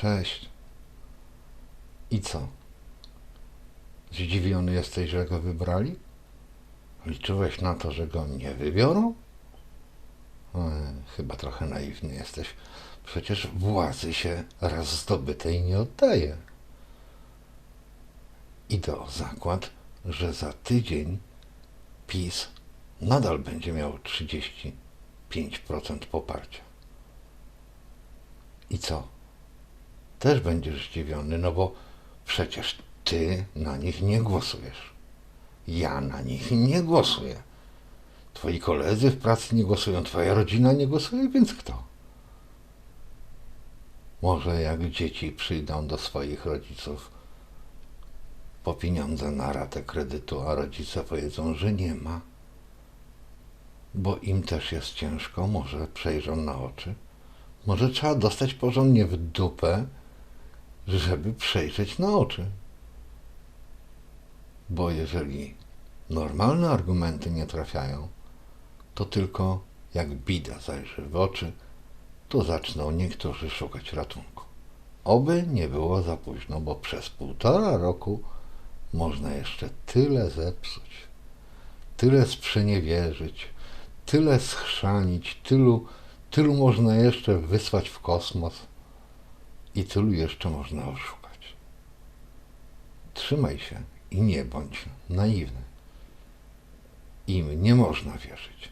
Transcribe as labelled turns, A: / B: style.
A: Cześć. I co? Zdziwiony jesteś, że go wybrali? Liczyłeś na to, że go nie wybiorą? E, chyba trochę naiwny jesteś. Przecież władzy się raz zdobytej nie oddaje. Idę o zakład, że za tydzień PiS nadal będzie miał 35% poparcia. I co? Też będziesz zdziwiony, no bo przecież ty na nich nie głosujesz. Ja na nich nie głosuję. Twoi koledzy w pracy nie głosują, twoja rodzina nie głosuje, więc kto? Może jak dzieci przyjdą do swoich rodziców po pieniądze na ratę kredytu, a rodzice powiedzą, że nie ma, bo im też jest ciężko, może przejrzą na oczy. Może trzeba dostać porządnie w dupę, żeby przejrzeć na oczy. Bo jeżeli normalne argumenty nie trafiają, to tylko jak bida zajrzy w oczy, to zaczną niektórzy szukać ratunku. Oby nie było za późno, bo przez półtora roku można jeszcze tyle zepsuć, tyle sprzeniewierzyć, tyle schrzanić, tylu, tylu można jeszcze wysłać w kosmos i tylu jeszcze można oszukać. Trzymaj się i nie bądź naiwny. Im nie można wierzyć.